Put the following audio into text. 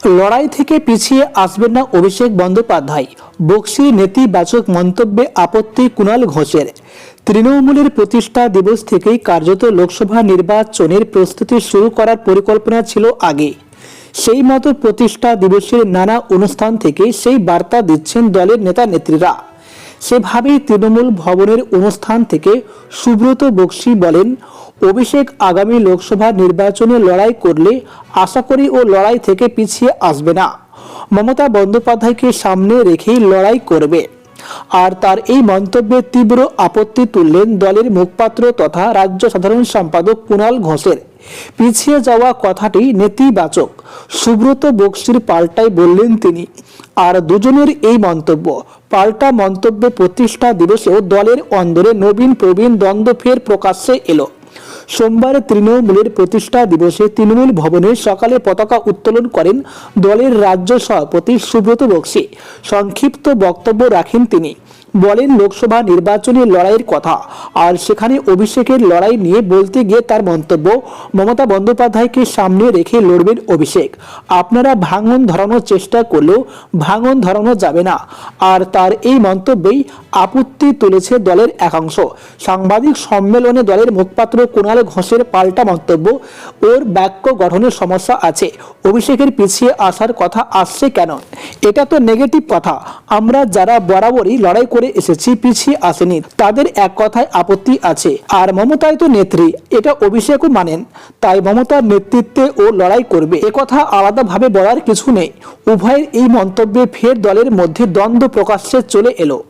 লড়াই থেকে পিছিয়ে আসবেন না অভিষেক বন্দ্যোপাধ্যায়। বক্সির নেতিবাচক মন্তব্যে আপত্তি কুণাল ঘোষের। তৃণমূলের প্রতিষ্ঠা দিবস থেকেই কার্যত লোকসভা নির্বাচনের প্রস্তুতি শুরু করার পরিকল্পনা ছিল আগে। সেই মতো প্রতিষ্ঠা দিবসের নানা অনুষ্ঠান থেকে সেই বার্তা দিচ্ছেন দলের নেতা নেত্রীরা সেভাবেই তৃণমূল ভবনের অনুষ্ঠান থেকে সুব্রত বক্সি বলেন, অভিষেক আগামী লোকসভা নির্বাচনে লড়াই করলে আশা করি ও লড়াই থেকে পিছিয়ে আসবে না। মমতা বন্দ্যোপাধ্যায়কে সামনে রেখেই লড়াই করবে। আর তার এই মন্তব্যে তীব্র আপত্তি তুললেন দলের মুখপাত্র তথা রাজ্য সাধারণ সম্পাদক কুণাল ঘোষের। পিছিয়ে যাওয়া কথাটি নেতিবাচক, সুব্রত বক্সির পাল্টাই বললেন তিনি। আর দুজনের এই মন্তব্য, পাল্টা মন্তব্যে প্রতিষ্ঠা দিবসেও দলের অন্দরে নবীন প্রবীণ দ্বন্দ্ব ফের প্রকাশ্যে এলো। সোমবার তৃণমূলের প্রতিষ্ঠা দিবসে তৃণমূল ভবনে সকালে পতাকা উত্তোলন করেন দলের রাজ্য সভাপতি সুব্রত বক্সি। সংক্ষিপ্ত বক্তব্য রাখেন তিনি। বলেন লোকসভা নির্বাচনী লড়াইয়ের কথা। আর সেখানে অভিষেকের লড়াই নিয়ে বলতে গিয়ে তার মন্তব্য, মমতা বন্দ্যোপাধ্যায়কে সামনে রেখে লড়বেন অভিষেক। আপনারা ভাঙন ধরানোর চেষ্টা করলেও ভাঙন ধরানো যাবে না। আর তার এই মন্তব্যেই আপত্তি তুলেছে দলের একাংশ। সাংবাদিক সম্মেলনে দলের মুখপাত্র কুণাল ঘোষের পাল্টা মন্তব্য, ওর বাক্য গঠনের সমস্যা আছে। অভিষেকের পিছিয়ে আসার কথা আসছে কেন? এটা তো নেগেটিভ কথা। আমরা যারা বরাবরই লড়াই করে এসেছি, পিছিয়ে আসেনি, তাদের এক কথায় আপত্তি আছে। আর মমতাই তো নেত্রী, এটা অভিষেকও মানেন। তাই মমতার নেতৃত্বে ও লড়াই করবে। একথা আলাদাভাবে বলার কিছু নেই। উভয়ের এই মন্তব্যে ফের দলের মধ্যে দ্বন্দ্ব প্রকাশ্যে চলে এলো।